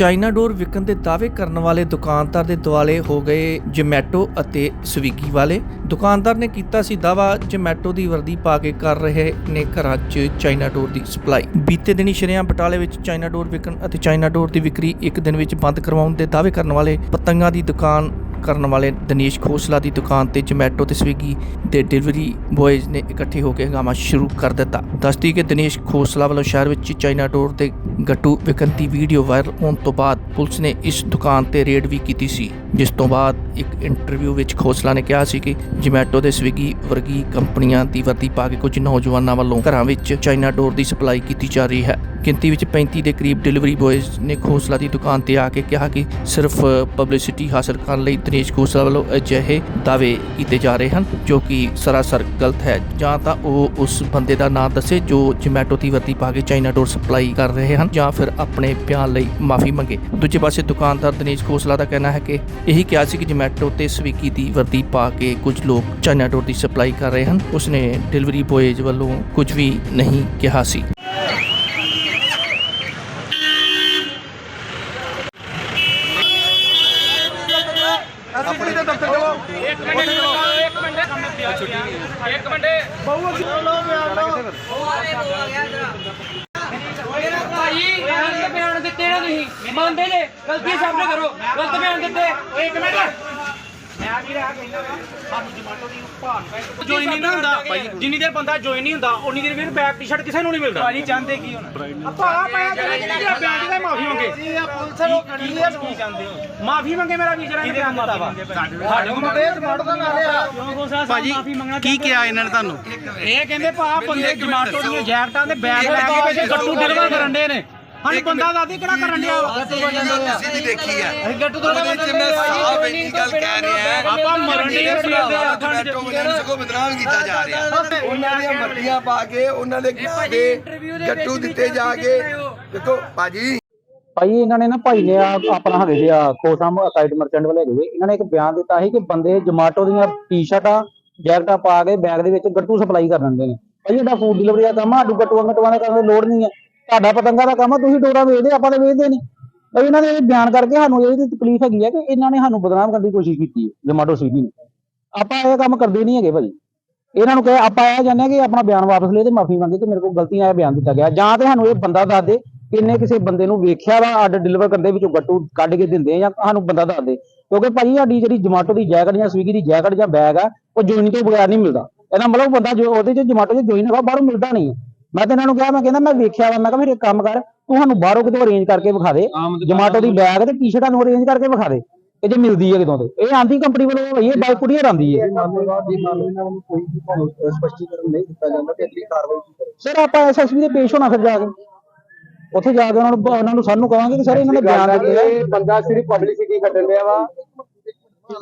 China ਡੋਰ ਵਿਕਣ ਦੇ ਦਾਅਵੇ ਕਰਨ ਵਾਲੇ ਦੁਕਾਨਦਾਰ ਦੇ ਦੁਆਲੇ ਹੋ ਗਏ ਜਮੈਟੋ ਅਤੇ ਸਵੀਗੀ ਵਾਲੇ। ਦੁਕਾਨਦਾਰ ਨੇ ਕੀਤਾ ਸੀ ਦਾਵਾ ਜਮੈਟੋ ਦੀ ਵਰਦੀ ਪਾ ਕੇ ਕਰ ਰਹੇ ਨੇ ਘਰਾਂ 'ਚ ਚਾਈਨਾ ਡੋਰ ਦੀ ਸਪਲਾਈ। ਬੀਤੇ ਦਿਨੀ ਸ਼ਰੇਆਮ ਬਟਾਲੇ ਵਿੱਚ ਚਾਈਨਾ ਡੋਰ ਵਿਕਣ ਅਤੇ ਚਾਈਨਾ ਡੋਰ ਦੀ ਵਿਕਰੀ ਇੱਕ ਦਿਨ ਵਿੱਚ ਬੰਦ ਕਰਵਾਉਣ ਦੇ ਦਾਅਵੇ ਕਰਨ ਵਾਲੇ ਪਤੰਗਾਂ ਦੀ ਦੁਕਾਨ ਕਰਨ ਵਾਲੇ ਦਿਨੇਸ਼ ਖੋਸਲਾ ਦੀ ਦੁਕਾਨ ਤੇ ਜਮੈਟੋ ਤੇ ਸਵਿਗੀ ਦੇ ਡਿਲੀਵਰੀ ਬॉयਜ਼ ਨੇ ਇਕੱਠੇ ਹੋ ਕੇ ਹੰਗਾਮਾ ਸ਼ੁਰੂ ਕਰ ਦਿੱਤਾ। ਦੱਸਦੀ ਕਿ ਦਿਨੇਸ਼ ਖੋਸਲਾ ਵੱਲੋਂ ਸ਼ਹਿਰ ਵਿੱਚ ਚਾਈਨਾ ਡੋਰ ਦੇ ਗੱਟੂ ਵਿਕਣ ਦੀ ਵੀਡੀਓ ਵਾਇਰਲ ਹੋਣ ਤੋਂ ਬਾਅਦ ਪੁਲਿਸ ਨੇ ਇਸ ਦੁਕਾਨ ਤੇ ਰੇਡ ਵੀ ਕੀਤੀ ਸੀ, ਜਿਸ ਤੋਂ ਬਾਅਦ ਇੱਕ ਇੰਟਰਵਿਊ ਵਿੱਚ ਖੋਸਲਾ ਨੇ ਕਿਹਾ ਸੀ ਕਿ ਜਮੈਟੋ ਤੇ ਸਵਿਗੀ ਵਰਗੀ ਕੰਪਨੀਆਂ ਦੀ ਵਰਦੀ ਪਾ ਕੇ ਕੁਝ ਨੌਜਵਾਨਾਂ ਵੱਲੋਂ ਘਰਾਂ ਵਿੱਚ ਚਾਈਨਾ ਡੋਰ ਦੀ ਸਪਲਾਈ ਕੀਤੀ ਜਾ ਰਹੀ ਹੈ। ਗਿਣਤੀ ਵਿੱਚ 35 ਦੇ ਕਰੀਬ ਡਿਲੀਵਰੀ ਬॉयਜ਼ ਨੇ ਖੋਸਲਾ ਦੀ ਦੁਕਾਨ ਤੇ ਆ ਕੇ ਕਿਹਾ ਕਿ ਸਿਰਫ ਪਬਲਿਸਿਟੀ ਹਾਸਲ ਕਰਨ ਲਈ ਦਿਨੇਸ਼ ਖੋਸਲਾ ਵੱਲੋਂ ਅਜਿਹੇ ਦਾਅਵੇ ਕੀਤੇ ਜਾ ਰਹੇ ਹਨ, ਜੋ ਕਿ ਸਰਾਸਰ ਗਲਤ ਹੈ। ਜਾਂ ਤਾਂ ਉਹ ਉਸ ਬੰਦੇ ਦਾ ਨਾਂ ਦੱਸੇ ਜੋ ਜਮੈਟੋ ਦੀ ਵਰਦੀ ਪਾ ਕੇ ਚਾਈਨਾ ਡੋਰ ਸਪਲਾਈ ਕਰ ਰਹੇ ਹਨ, ਜਾਂ ਫਿਰ ਆਪਣੇ ਬਿਆਨ ਲਈ ਮਾਫੀ ਮੰਗੇ। ਦੂਜੇ ਪਾਸੇ ਦੁਕਾਨਦਾਰ ਦਿਨੇਸ਼ ਖੋਸਲਾ ਦਾ ਕਹਿਣਾ ਹੈ ਕਿ ਇਹੀ ਕਿਹਾ ਸੀ ਕਿ ਜਮੈਟੋ ਤੇ ਸਵੀਗੀ ਦੀ ਵਰਦੀ ਪਾ ਕੇ ਕੁਝ ਲੋਕ ਚਾਈਨਾ ਡੋਰ ਦੀ ਸਪਲਾਈ ਕਰ ਰਹੇ ਹਨ। ਉਸਨੇ ਡਿਲੀਵਰੀ ਬॉयਜ਼ ਵੱਲੋਂ ਕੁਝ ਵੀ ਨਹੀਂ ਕਿਹਾ ਸੀ ਆਪਣੇ ਦੇ ਦਫ਼ਤਰ ਜਾਓ ਇੱਕ ਮਿੰਟ ਇੱਕ ਮਿੰਟ ਇੱਕ ਮਿੰਟ ਭਾਈ ਗਲਤ ਬਿਆਨ ਦਿੱਤੇ ਨਾ ਤੁਸੀਂ ਮੰਨਦੇ ਜੇ ਗਲਤੀ ਸਾਹਮਣੇ ਕਰੋ। ਗਲਤ ਬਿਆਨ ਦਿੱਤੇ। ਇੱਕ ਮਿੰਟ। ਮੈਂ ਵੀ ਰਹਾ ਕਹਿੰਦਾ ਸਾਨੂੰ ਜਮਾਟੋ ਦੀ ਭਾਨ ਜੋਈ ਨਹੀਂ ਨਾ ਹੁੰਦਾ ਜਿੰਨੀ ਦੇਰ ਬੰਦਾ ਜੋਈ ਨਹੀਂ ਹੁੰਦਾ ਉਨੀ ਦੇਰ ਵੀਰ ਬੈਕ ਟੀ-ਸ਼ਰਟ ਕਿਸੇ ਨੂੰ ਨਹੀਂ ਮਿਲਦਾ। ਭਾਜੀ ਚਾਹੁੰਦੇ ਕੀ ਹੁਣ? ਆਪਾਂ ਆ ਪਾਇਆ ਜਿਹੜਾ ਜਿਹੜਾ ਬਿਆਨ ਦਾ ਮਾਫੀ ਮੰਗੇ। ਜੀ ਆ ਪੁਲਿਸ ਨੂੰ ਕੀ ਕੀ ਚਾਹੁੰਦੇ ਹੋ? ਮਾਫੀ ਮੰਗੇ ਮੇਰਾ ਵੀਰ ਜਿਹੜਾ ਬਿਆਨ ਦਿੱਤਾ ਵਾ। ਸਾਡੇ ਕੋਲ ਤੇ ਜਮਾਟੋ ਦਾ ਨਾਲੇ ਆ? ਭਾਜੀ ਕੀ ਕਿਹਾ ਇਹਨਾਂ ਨੇ ਤੁਹਾਨੂੰ? ਇਹ ਕਹਿੰਦੇ ਭਾ ਬੰਦੇ ਜਮਾਟੋ ਦੀਆਂ ਜੈਕਟਾਂ ਦੇ ਬੈਗ ਲੈ ਕੇ ਪਿੱਛੇ ਗੱਟੂ ਡਿਲਵਰ ਕਰਨ ਦੇ ਨੇ। ਸਾਨੂੰ ਬੰਦਾ ਦਾਦੀ ਕਿਹੜਾ ਕਰਨ ਡਿਆ ਵਾ? ਤੁਸੀਂ ਵੀ ਦੇਖੀ ਅਸੀਂ ਗੱਟੂ ਡਿਲਵਰ ਉਹਦੇ ਚ ਮੈਂ ਸਾਫ਼ ਇੰਨੀ ਗੱਲ ਕਹਿ ਰਿਹਾ। ਹੈ ਆਪਾਂ ਮਰਨ ਦੀ ਸਵੇਰ ਦੇ ਆਖਣ ਜਮੈਟੋ ਵਾਲਿਆਂ ਨੂੰ ਸਗੋਂ ਬਦਨਾਮ ਕੀਤਾ ਜਾ ਰਿਹਾ। ਉਹਨਾਂ ਦੀਆਂ ਮੱਤੀਆਂ ਪਾ ਕੇ ਉਹਨਾਂ ਦੇ ਦੇ ਗੱਟੂ ਦਿੱਤੇ ਜਾ ਕੇ। ਦੇਖੋ ਭਾਜੀ। ਭਾਈ ਇਹਨਾਂ ਨੇ ਨਾ ਭਾਈ ਨੇ ਆ ਆਪਣਾ ਹੈਗੇ ਜੀ ਆ ਕੋਸਮ ਸਾਈਡ ਮਰਚੈਂਟ ਵਾਲੇ ਹੈਗੇ। ਇਹਨਾਂ ਨੇ ਇੱਕ ਬਿਆਨ ਦਿੱਤਾ ਸੀ ਕਿ ਬੰਦੇ ਜਮਾਟੋ ਦੀਆਂ ਟੀ-ਸ਼ਰਟਾਂ ਜੈਕਟਾਂ ਪਾ ਕੇ ਬੈਗ ਦੇ ਵਿੱਚ ਗੱਟੂ ਸਪਲਾਈ ਕਰ ਦਿੰਦੇ ਨੇ। ਭਾਈ ਇਹਦਾ ਫੂਡ ਡਿਲੀਵਰੀ ਦਾ ਕੰਮ ਆ ਆਡੂ ਗੱਟੂਆਂ ਗੱਟੂਆਂ ਦਾ ਕਰਨ ਦੀ ਲੋੜ ਨਹੀਂ ਹੈ ਤੁਹਾਡਾ ਪਤੰਗਾ ਦਾ ਕੰਮ ਆ, ਤੁਸੀਂ ਡੋਰਾ ਵੇਚਦੇ, ਆਪਾਂ ਤਾਂ ਵੇਚਦੇ ਨਹੀਂ। ਭਾਈ ਇਹਨਾਂ ਦੇ ਬਿਆਨ ਕਰਕੇ ਸਾਨੂੰ ਇਹਦੀ ਤਕਲੀਫ ਹੈਗੀ ਹੈ ਕਿ ਇਹਨਾਂ ਨੇ ਸਾਨੂੰ ਬਦਨਾਮ ਕਰਨ ਦੀ ਕੋਸ਼ਿਸ਼ ਕੀਤੀ ਹੈ ਜਮਾਟੋ ਸਵੀਗੀ ਨੇ। ਆਪਾਂ ਇਹ ਕੰਮ ਕਰਦੇ ਨਹੀਂ ਹੈਗੇ ਭਾਜੀ। ਇਹਨਾਂ ਨੂੰ ਕਹੇ, ਆਪਾਂ ਇਹ ਜਾਂਦੇ ਹਾਂ ਕਿ ਆਪਣਾ ਬਿਆਨ ਵਾਪਸ ਲੈ ਤੇ ਮਾਫੀ ਮੰਗੇ ਕਿ ਮੇਰੇ ਕੋਲ ਗਲਤੀਆਂ ਇਹ ਬਿਆਨ ਦਿੱਤਾ ਗਿਆ। ਜਾਂ ਤੇ ਸਾਨੂੰ ਇਹ ਬੰਦਾ ਦੱਸ ਦੇ ਕਿ ਕਿਸੇ ਬੰਦੇ ਨੂੰ ਵੇਖਿਆ ਵਾ ਆਰਡਰ ਡਿਲੀਵਰ ਕਰਦੇ ਵਿੱਚੋਂ ਗੱਟੂ ਕੱਢ ਕੇ ਦਿੰਦੇ ਜਾਂ ਸਾਨੂੰ ਬੰਦਾ ਦੱਸ ਦੇ। ਕਿਉਂਕਿ ਭਾਜੀ ਸਾਡੀ ਜਿਹੜੀ ਜਮਾਟੋ ਦੀ ਜੈਕਟ ਜਾਂ ਸਵੀਗੀ ਦੀ ਜੈਕਟ ਜਾਂ ਬੈਗ ਆ, ਉਹ ਜੋਇਨ ਤੋਂ ਬਗੈਰ ਨਹੀਂ ਮਿਲਦਾ। ਇਹਦਾ ਮਤਲਬ ਬੰਦਾ ਜੋ ਉਹਦੇ ਚ ਜਮਾਟੋ ਚ ਜੋਇਨ ਹੈਗਾ, ਬਾਹਰੋਂ ਮਿਲਦਾ ਨਹੀਂ। ਹੈ। ਮੈਂ ਤੇ ਇਹਨਾਂ ਨੂੰ ਕਿਹਾ ਮੈਂ ਕਹਿੰਦਾ ਮੈਂ ਵੇਖਿਆ ਵਾ ਮੈਂ ਕਿਹਾ ਫਿਰ ਇੱਕ ਕੰਮ ਕਰ ਤੂੰ ਸਾਨੂੰ ਬਾਹਰੋਂ ਕਿਤੇ ਅਰੇਂਜ ਕਰਕੇ ਵਿਖਾ ਦੇ ਜਮਾਟੋ ਦੀ ਬੈਗ ਤੇ ਟੀ-ਸ਼ਰਟਾਂ ਨੂੰ ਅਰੇਂਜ ਕਰਕੇ ਵਿਖਾ ਦੇ ਕਿ ਜੇ ਮਿਲਦੀ ਹੈ ਕਿਦੋਂ ਤੇ। ਇਹ ਆਂਦੀ ਕੰਪਨੀ ਵੱਲੋਂ ਭਈ ਇਹ ਬਾਈ ਕੁੜੀਆਂ ਆਂਦੀ ਹੈ। ਕੋਈ ਸਪਸ਼ਟੀਕਰਨ ਨਹੀਂ ਦਿੱਤਾ ਜਾਂਦਾ ਤੇ ਅਗਲੀ ਕਾਰਵਾਈ ਕੀ ਕਰੇ ਸਰ ਆਪਾਂ ਐਸਐਸਪੀ ਦੇ ਪੇਸ਼ ਹੋਣਾ ਫਿਰ ਜਾ ਕੇ। ਉੱਥੇ ਜਾ ਕੇ ਉਹਨਾਂ ਨੂੰ ਉਹਨਾਂ ਨੂੰ ਸਾਨੂੰ ਕਹਾਂਗੇ ਕਿ ਸਰ ਇਹਨਾਂ ਨੇ ਬਿਆਨ ਦਿੱਤੇ ਆ ਬੰਦਾ ਸਿਰਫ ਪਬਲਿਸਿਟੀ ਕੱਢਣ ਲਿਆ ਵਾ।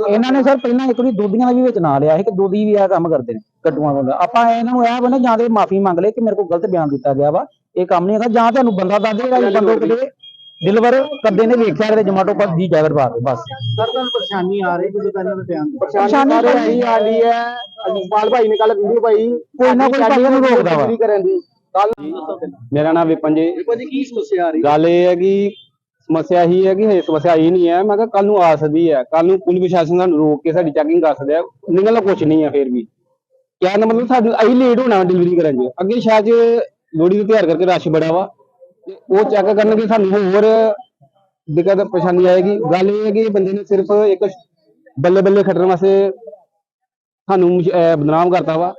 ਇਹਨਾਂ ਨੇ ਸਰ ਪਹਿਲਾਂ ਇੱਕ ਵਾਰੀ ਦੋਧੀਆਂ ਦਾ ਵੀ ਵਿੱਚ ਨਾਂ ਲਿਆ ਸੀ ਕਿ ਦੋਧੀ ਵੀ ਇਹ ਕੰਮ ਕਰਦੇ ਨੇ ਕੱਟੂਆਂ ਕੋਲ ਆਪਾਂ ਇਹਨਾਂ ਨੂੰ ਇਹ ਬਣੇ ਜਾਂ ਤੇ ਮਾਫੀ ਮੰਗ ਲੈ ਕਿ ਮੇਰੇ ਕੋਲ ਗਲਤ ਬਿਆਨ ਦਿੱਤਾ ਗਿਆ ਵਾ ਇਹ ਕੰਮ ਨਹੀਂ ਹੈਗਾ ਜਾਂ ਤੁਹਾਨੂੰ ਬੰਦਾ ਦੱਸ ਦੇਗਾ ਕਿ ਬੰਦੋ ਕਿਤੇ ਡਿਲੀਵਰ ਕਰਦੇ ਨੇ ਵੇਖਿਆ ਕਿਤੇ ਜਮਾਟੋ ਪਰ ਦੀ ਜੈਕਟ ਪਾ ਕੇ ਬਸ। ਸਰ ਤੁਹਾਨੂੰ ਪਰੇਸ਼ਾਨੀ ਆ ਰਹੀ ਕਿ ਪਹਿਲਾਂ ਬਿਆਨ ਪਰੇਸ਼ਾਨੀ ਆ ਰਹੀ ਆ ਰਹੀ ਹੈ ਅਜੀਪਾਲ ਭਾਈ ਨੇ ਕੱਲ ਵੀਡੀਓ ਪਾਈ। ਕੋਈ ਨਾ ਕੋਈ ਭਾਈ ਇਹਨੂੰ ਰੋਕਦਾ ਵਾ। ਦੀ। ਮੇਰਾ ਨਾਮ ਵਿਪਨ ਜੀ। ਕੀ ਸਮੱਸਿਆ ਆ ਰਹੀ ਗੱਲ ਇਹ ਹੈ ਕਿ ਸਮੱਸਿਆ ਹੀ ਹੈ ਕਿ ਇਹ ਸਮੱਸਿਆ ਹੀ ਨਹੀਂ ਹੈ। ਮੈਂ ਕਿਹਾ ਕੱਲ ਨੂੰ ਆ ਸਕਦੀ ਹੈ। ਕੱਲ ਨੂੰ ਪੁਲਿਸ ਪ੍ਰਸ਼ਾਸਨ ਸਾਨੂੰ ਰੋਕ ਕੇ ਸਾਡੀ ਚੈਕਿੰਗ ਕਰ ਸਕਦਾ ਹੈ ਨਿਕਲਣਾ ਕੁਛ ਨਹੀਂ ਹੈ ਫਿਰ ਵੀ। ਕਹਿਣ ਦਾ ਮਤਲਬ ਸਾਡੀ ਅਸੀਂ ਲੇਟ ਹੋਣਾ ਡਿਲੀਵਰੀ ਕਰਨ 'ਚ ਅੱਗੇ ਸ਼ਾਇਦ 'ਚ ਲੋਹੜੀ ਦੇ ਕਰਕੇ ਰਸ਼ ਬੜਾ ਵਾ। ਤੇ ਉਹ ਚੈੱਕ ਕਰਨਗੇ ਸਾਨੂੰ ਹੋਰ ਦਿੱਕਤ ਪਰੇਸ਼ਾਨੀ ਆਏਗੀ। ਗੱਲ ਇਹ ਹੈ ਕਿ ਬੰਦੇ ਨੇ ਸਿਰਫ ਇੱਕ ਬੱਲੇ ਬੱਲੇ ਖੱਟਣ ਵਾਸਤੇ ਸਾਨੂੰ ਬਦਨਾਮ ਕਰਤਾ ਵਾ।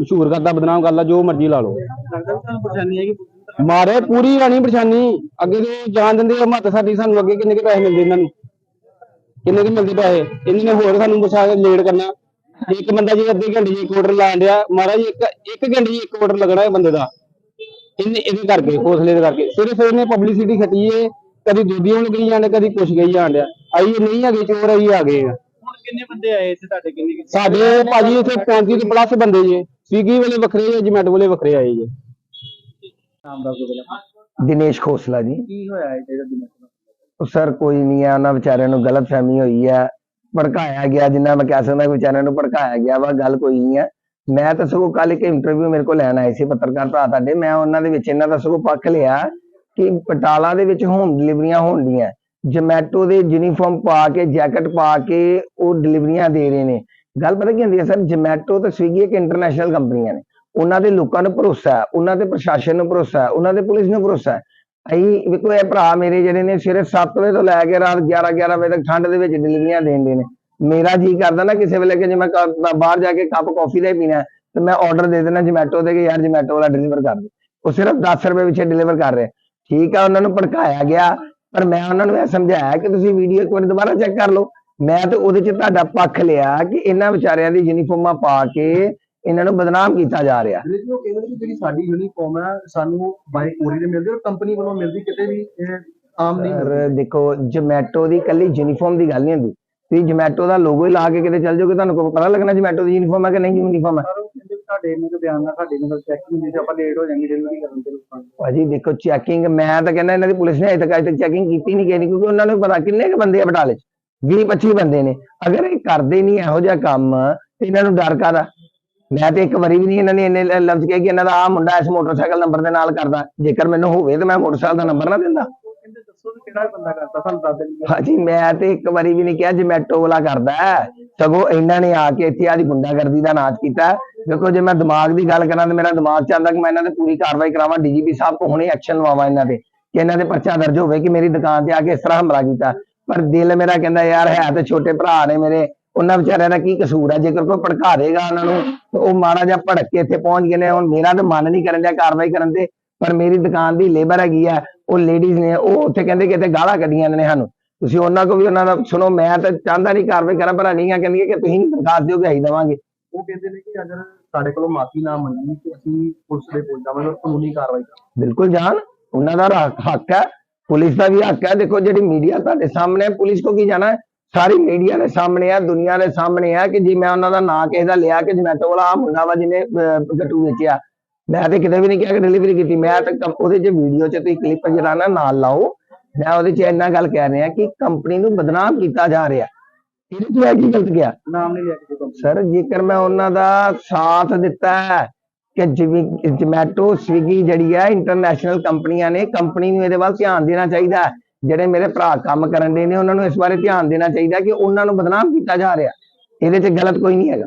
ਮਸ਼ਹੂਰ ਕਰਦਾ ਬਦਨਾਮ ਕਰਦਾ ਜੋ ਮਰਜ਼ੀ ਲਾ ਲਓ। ਲੱਗਦਾ ਤੁਹਾਨੂੰ ਪਰੇਸ਼ਾਨੀ ਹੈ ਕਿ ਮਾਰੇ ਪੂਰੀ ਰਾਣੀ ਪਰੇਸ਼ਾਨੀ। ਅੱਗੇ ਤੇ ਜਾਣ ਦਿੰਦੇ ਆ ਮੱਤ ਸਾਡੀ ਸਾਨੂੰ ਅੱਗੇ ਕਿੰਨੇ ਕੁ ਪੈਸੇ ਮਿਲਦੇ ਇਹਨਾਂ ਨੂੰ? ਕਿੰਨੇ ਕੁ ਮਿਲਦੇ ਪੈਸੇ? ਇਹਨਾਂ ਨੇ ਹੋਰ ਸਾਨੂੰ ਬਸਾ ਕੇ ਲੇਟ ਕਰਨਾ। ਜੇ ਇੱਕ ਬੰਦਾ ਜੀ ਅੱਧੇ ਘੰਟੇ ਇੱਕ ਆਰਡਰ ਲਾਣ ਡਿਆ ਮਹਾਰਾਜ ਇੱਕ ਇੱਕ ਘੰਟੇ 'ਚ ਇੱਕ ਲੱਗਣਾ ਹੈ ਬੰਦੇ ਦਾ। ਇਹਨੇ ਇਹਦੇ ਕਰਕੇ ਹੌਸਲੇ ਦੇ ਕਰਕੇ। ਸਿਰਫ ਇਹਨੇ ਪਬਲਿਸਿਟੀ ਖੱਟੀ ਏ ਕਦੀ ਦੂਜੀਆਂ ਨੂੰ ਕਹੀ ਜਾਂਦੇ ਕਦੀ ਕੁਛ ਜਾਣ ਡਿਆ। ਆਈ ਨਹੀਂ ਹੈਗੇ ਚੋਰ ਆਈ ਆ ਗਏ ਆ। ਹੁਣ ਕਿੰਨੇ ਬੰਦੇ ਆਏ ਇੱਥੇ ਤੁਹਾਡੇ? ਕਿੰਨੇ ਸਾਡੇ ਭਾਜੀ ਇੱਥੇ 35 ਤੋਂ ਪਲੱਸ ਬੰਦੇ ਜੇ। ਸਵੀਗੀ ਵਾਲੇ ਵੱਖਰੇ ਜੇ ਜਮੈਟੋ ਵਾਲੇ ਵੱਖਰੇ ਆਏ ਜੇ। ਨਾਮ ਦੱਸ ਦਿਓ ਪਹਿਲਾਂ। ਦਿਨੇਸ਼ ਖੋਸਲਾ ਜੀ। ਕੀ ਹੋਇਆ ਹੈ ਜਿਹੜਾ ਦਿਨ ਉਹ ਸਰ ਕੋਈ ਨਹੀਂ ਹੈ ਉਹਨਾਂ ਵਿਚਾਰਿਆਂ ਨੂੰ ਗਲਤ ਫਹਿਮੀ ਹੋਈ ਹੈ ਭੜਕਾਇਆ ਗਿਆ ਜਿੰਨਾ ਮੈਂ ਕਹਿ ਸਕਦਾ ਵਿਚਾਰਿਆਂ ਨੂੰ ਭੜਕਾਇਆ ਗਿਆ ਵਾ ਗੱਲ ਕੋਈ ਨਹੀਂ ਹੈ ਮੈਂ ਤਾਂ ਸਗੋਂ ਕੱਲ ਇੱਕ ਇੰਟਰਵਿਊ ਮੇਰੇ ਕੋਲ ਲੈਣ ਆਏ ਸੀ ਪੱਤਰਕਾਰ ਭਰਾ ਤੁਹਾਡੇ ਮੈਂ ਉਹਨਾਂ ਦੇ ਵਿੱਚ ਇਹਨਾਂ ਦਾ ਸਗੋਂ ਪੱਖ ਲਿਆ ਕਿ ਪਟਾਲਾ ਦੇ ਵਿੱਚ ਹੋਮ ਡਿਲੀਵਰੀਆਂ ਹੋਣ ਡੀਆਂ ਜਮੈਟੋ ਦੇ ਯੂਨੀਫਾਰਮ ਪਾ ਕੇ ਜੈਕਟ ਪਾ ਕੇ ਉਹ ਡਿਲੀਵਰੀਆਂ ਦੇ ਰਹੇ ਨੇ। ਗੱਲ ਪਤਾ ਕੀ ਹੁੰਦੀ ਹੈ ਸਰ ਜਮੈਟੋ ਤੇ ਸਵੀਗੀ ਇੱਕ ਇੰਟਰਨੈਸ਼ਨਲ ਕੰਪਨੀਆਂ ਨੇ। ਉਹਨਾਂ ਦੇ ਲੋਕਾਂ ਨੂੰ ਭਰੋਸਾ ਹੈ, ਉਹਨਾਂ ਦੇ ਪ੍ਰਸ਼ਾਸਨ ਨੂੰ ਭਰੋਸਾ ਹੈ, ਉਹਨਾਂ ਦੇ ਪੁਲਿਸ ਨੂੰ ਭਰੋਸਾ ਹੈ। ਅਸੀਂ ਵੇਖੋ ਇਹ ਭਰਾ ਮੇਰੇ ਜਿਹੜੇ ਨੇ ਸਵੇਰੇ 7 ਵਜੇ ਤੋਂ ਲੈ ਕੇ ਰਾਤ 11 11 ਵਜੇ ਤੱਕ ਠੰਡ ਦੇ ਵਿੱਚ ਡਿਲੀਵਰੀਆਂ ਦੇਣਦੇ ਨੇ। ਮੇਰਾ ਜੀ ਕਰਦਾ ਨਾ ਕਿਸੇ ਵੇਲੇ ਕਿ ਜੇ ਮੈਂ ਬਾਹਰ ਜਾ ਕੇ ਕੱਪ ਕਾਫੀ ਦਾ ਹੀ ਪੀਣਾ ਤੇ ਮੈਂ ਆਰਡਰ ਦੇ ਦੇਣਾ ਜਮੈਟੋ ਤੇ ਕਿ ਯਾਰ ਜਮੈਟੋ ਵਾਲਾ ਡਿਲੀਵਰ ਕਰ ਦੇ। ਉਹ ਸਿਰਫ 10 ਰੁਪਏ ਵਿੱਚ ਡਿਲੀਵਰ ਕਰ ਰਿਹਾ। ਠੀਕ ਆ, ਉਹਨਾਂ ਨੂੰ ਭੜਕਾਇਆ ਗਿਆ, ਪਰ ਮੈਂ ਉਹਨਾਂ ਨੂੰ ਇਹ ਸਮਝਾਇਆ ਕਿ ਤੁਸੀਂ ਵੀਡੀਓ ਇੱਕ ਵਾਰ ਦੁਬਾਰਾ ਚੈੱਕ ਕਰ ਲਓ। ਮੈਂ ਤੇ ਉਹਦੇ ਚ ਤੁਹਾਡਾ ਪੱਖ ਲਿਆ ਕਿ ਇਹਨਾਂ ਵਿਚਾਰਿਆਂ ਦੀ ਯੂਨੀਫਾਰਮਾਂ ਪਾ ਕੇ ਇਹਨਾਂ ਨੂੰ ਬਦਨਾਮ ਕੀਤਾ ਜਾ ਰਿਹਾ। ਲੇਕਿਨ ਉਹ ਕਹਿੰਦੇ ਨੇ ਕਿ ਜਿਹੜੀ ਸਾਡੀ ਯੂਨੀਫਾਰਮ ਹੈ ਸਾਨੂੰ ਬਾਈ ਕੋਰੀਅਰ ਮਿਲਦੀ ਔਰ ਕੰਪਨੀ ਵੱਲੋਂ ਮਿਲਦੀ ਕਿਤੇ ਵੀ ਇਹ ਆਮ ਨਹੀਂ ਮਿਲਦੀ। ਪਰ ਦੇਖੋ ਜਮੈਟੋ ਦੀ ਕੱਲੀ ਯੂਨੀਫਾਰਮ ਦੀ ਗੱਲ ਨਹੀਂ ਹੁੰਦੀ। ਤੁਸੀਂ ਜਮੈਟੋ ਦਾ ਲੋਗੋ ਹੀ ਲਾ ਕੇ ਕਿਤੇ ਚੱਲ ਜਾਓਗੇ ਤੁਹਾਨੂੰ ਕੋਈ ਪਤਾ ਲੱਗਣਾ ਜਮੈਟੋ ਦੀ ਯੂਨੀਫਾਰਮ ਹੈ ਕਿ ਨਹੀਂ ਯੂਨੀਫਾਰਮ ਹੈ ਪਰ ਉਹ ਕਹਿੰਦੇ ਵੀ ਤੁਹਾਡੇ ਇਹਨਾਂ ਦੇ ਬਿਆਨ ਨਾਲ ਸਾਡੇ ਨਾਲ ਚੈੱਕ ਹੁੰਦੀ ਤੇ ਆਪਾਂ ਲੇਟ ਹੋ ਜਾਾਂਗੇ ਡਿਲੀਵਰੀ ਕਰਨ ਦੇ ਲੋਕਾਂ ਨੂੰ। ਭਾਜੀ ਦੇਖੋ ਚੈਕਿੰਗ ਮੈਂ ਤਾਂ ਕਹਿੰਦਾ ਇਹਨਾਂ ਦੀ ਪੁਲਿਸ ਨੇ ਅਜੇ ਤੱਕ ਅਜੇ ਤੱਕ ਚੈਕਿੰਗ ਕੀਤੀ ਨਹੀਂ ਕਿਉਂਕਿ ਉਹਨਾਂ ਨੂੰ ਪਤਾ ਕਿੰਨੇ ਕੁ ਬੰਦੇ ਆ ਬਟਾਲੇ 'ਚ। 20 25 ਬੰਦੇ ਨੇ। ਅਗਰ ਇਹ ਕਰਦੇ ਨਹੀਂ ਇਹੋ ਜਿਹਾ ਕੰਮ ਤੇ ਇਹਨਾਂ ਨੂੰ ਡਰ ਕਾਹਦਾ? ਮੈਂ ਤੇ ਇੱਕ ਵਾਰੀ ਵੀ ਨਹੀਂ ਇਹਨਾਂ ਨੇ ਲ- ਲਫ਼ਜ਼ ਕਿਹਾ ਕਿ ਇਹਨਾਂ ਦਾ ਆ ਮੁੰਡਾ ਇਸ ਮੋਟਰਸਾਈਕਲ ਨੰਬਰ ਦੇ ਨਾਲ ਕਰਦਾ ਜੇਕਰ ਮੈਨੂੰ ਹੋਵੇ ਤਾਂ ਮੈਂ ਮੋਟਰਸਾਈਕਲ ਦਾ ਨੰਬਰ ਨਾ ਦਿੰਦਾ ਹਾਂਜੀ ਮੈਂ ਤੇ ਇੱਕ ਵਾਰੀ ਵੀ ਨਹੀਂ ਕਿਹਾ ਜਮੈਟੋ ਵਾਲਾ ਕਰਦਾ। ਸਗੋਂ ਇਹਨਾਂ ਨੇ ਆ ਕੇ ਇੱਥੇ ਆਦੀ ਗੁੰਡਾਗਰਦੀ ਦਾ ਨਾਚ ਕੀਤਾ। ਦੇਖੋ ਜੇ ਮੈਂ ਦਿਮਾਗ ਦੀ ਗੱਲ ਕਰਾਂ ਤੇ ਮੇਰਾ ਦਿਮਾਗ ਚਾਹੁੰਦਾ ਕਿ ਮੈਂ ਇਹਨਾਂ ਤੇ ਪੂਰੀ ਕਾਰਵਾਈ ਕਰਾਵਾਂ ਡੀਜੀਪੀ ਸਾਹਿਬ ਕੋ ਹੁਣੇ ਐਕਸ਼ਨ ਲਵਾਵਾਂ ਇਹਨਾਂ ਤੇ ਕਿ ਇਹਨਾਂ ਦੇ ਪਰਚਾ ਦਰਜ ਹੋਵੇ ਕਿ ਮੇਰੀ ਦੁਕਾਨ ਤੇ ਆ ਕੇ ਇਸ ਤਰ੍ਹਾਂ ਹਮਲਾ ਕੀਤਾ ਪਰ ਦਿਲ ਮੇਰਾ ਕਹਿੰਦਾ ਯਾਰ ਹੈ ਤੇ ਛੋਟੇ ਭਰਾ ਨੇ ਮੇਰੇ ਉਹਨਾਂ ਵਿਚਾਰਿਆਂ ਦਾ ਕੀ ਕਸੂਰ ਹੈ? ਜੇਕਰ ਕੋਈ ਭੜਕਾ ਦੇਗਾ ਉਹਨਾਂ ਨੂੰ ਤੇ ਉਹ ਮਾੜਾ ਜਿਹਾ ਭੜਕ ਕੇ ਇੱਥੇ ਪਹੁੰਚ ਗਏ ਨੇ। ਹੁਣ ਮੇਰਾ ਤਾਂ ਮਨ ਨਹੀਂ ਕਰਨ ਦਿਆ ਕਾਰਵਾਈ ਕਰਨ ਤੇ ਪਰ ਮੇਰੀ ਦੁਕਾਨ ਦੀ ਲੇਬਰ ਹੈਗੀ ਆ ਉਹ ਲੇਡੀਜ਼ ਨੇ ਉਹ ਉੱਥੇ ਕਹਿੰਦੇ ਕਿ ਇੱਥੇ ਗਾਲਾਂ ਕੱਢੀਆਂ ਨੇ ਸਾਨੂੰ। ਤੁਸੀਂ ਉਹਨਾਂ ਕੋ ਵੀ ਉਹਨਾਂ ਦਾ ਸੁਣੋ ਮੈਂ ਤਾਂ ਚਾਹੁੰਦਾ ਨਹੀਂ ਕਾਰਵਾਈ ਕਰਾਂ ਪਰ ਨਹੀਂ ਆ ਕਹਿੰਦੀ ਕਿ ਤੁਸੀਂ ਦਰਖਾਸਤ ਦਿਓਗੇ ਅਸੀਂ ਦੇਵਾਂਗੇ। ਉਹ ਕਹਿੰਦੇ ਨੇ ਕਿ ਅਗਰ ਸਾਡੇ ਕੋਲੋਂ ਮਾਫੀ ਨਾ ਮੰਗੀ ਤੇ ਅਸੀਂ ਪੁਲਿਸ ਦੇ ਕੋਲ ਜਾਵਾਂਗੇ ਕਾਨੂੰਨੀ ਕਾਰਵਾਈ ਕਰਾਂਗੇ। ਬਿਲਕੁਲ ਜਾਣ ਉਹਨਾਂ ਦਾ ਹੱਕ ਹੈ। ਪੁਲਿਸ ਦਾ ਵੀ ਹੱਕ ਹੈ। ਦੇਖੋ ਜਿਹੜੀ ਮੀਡੀਆ ਤੁਹਾਡੇ ਸਾਹਮਣੇ ਹੈ ਪੁਲਿਸ ਕੋ ਕੀ ਜਾਣਾ ਹੈ? ਸਾਰੀ ਮੀਡੀਆ ਦੇ ਸਾਹਮਣੇ ਹੈ ਦੁਨੀਆ ਦੇ ਸਾਹਮਣੇ ਹੈ ਕਿ ਜੀ ਮੈਂ ਉਹਨਾਂ ਦਾ ਨਾਂ ਕਿਸੇ ਦਾ ਲਿਆ ਕਿ ਜਮੈਟੋ ਵਾਲਾ ਆਹ ਮੁੰਡਾ ਵਾ ਜਿਹਨੇ ਗੱਟੂ ਵੇਚਿਆ। ਮੈਂ ਤੇ ਕਿਤੇ ਵੀ ਨਹੀਂ ਕਿਹਾ ਕਿ ਡਿਲੀਵਰੀ ਕੀਤੀ। ਮੈਂ ਤਾਂ ਉਹਦੇ ਚ ਵੀਡੀਓ ਚ ਤੁਸੀਂ ਕਲਿੱਪ ਜਿਹੜਾ ਨਾ ਨਾਲ ਲਾਓ। ਮੈਂ ਉਹਦੇ ਚ ਇੰਨਾ ਗੱਲ ਕਹਿ ਰਿਹਾ ਕਿ ਕੰਪਨੀ ਨੂੰ ਬਦਨਾਮ ਕੀਤਾ ਜਾ ਰਿਹਾ। ਇਹਦੇ ਚ ਮੈਂ ਕੀ ਗਲਤ ਗਿਆ? ਨਾਮ ਨਹੀਂ ਲਿਆ ਕਿਸੇ ਕੰਪਨੀ ਸਰ ਜੇਕਰ ਮੈਂ ਉਹਨਾਂ ਦਾ ਸਾਥ ਦਿੱਤਾ ਹੈ ਕਿ ਜਮੈਟੋ ਸਵਿਗੀ ਜਿਹੜੀ ਹੈ ਇੰਟਰਨੈਸ਼ਨਲ ਕੰਪਨੀਆਂ ਨੇ ਕੰਪਨੀ ਨੂੰ ਇਹਦੇ ਵੱਲ ਧਿਆਨ ਦੇਣਾ ਚਾਹੀਦਾ ਹੈ। ਜਿਹੜੇ ਮੇਰੇ ਭਰਾ ਕੰਮ ਕਰਨ ਦੇ ਨੇ, ਉਹਨਾਂ ਨੂੰ ਇਸ ਬਾਰੇ ਧਿਆਨ ਦੇਣਾ ਚਾਹੀਦਾ ਕਿ ਉਹਨਾਂ ਨੂੰ ਬਦਨਾਮ ਕੀਤਾ ਜਾ ਰਿਹਾ। ਇਹਦੇ 'ਚ ਗਲਤ ਕੋਈ ਨਹੀਂ ਹੈਗਾ।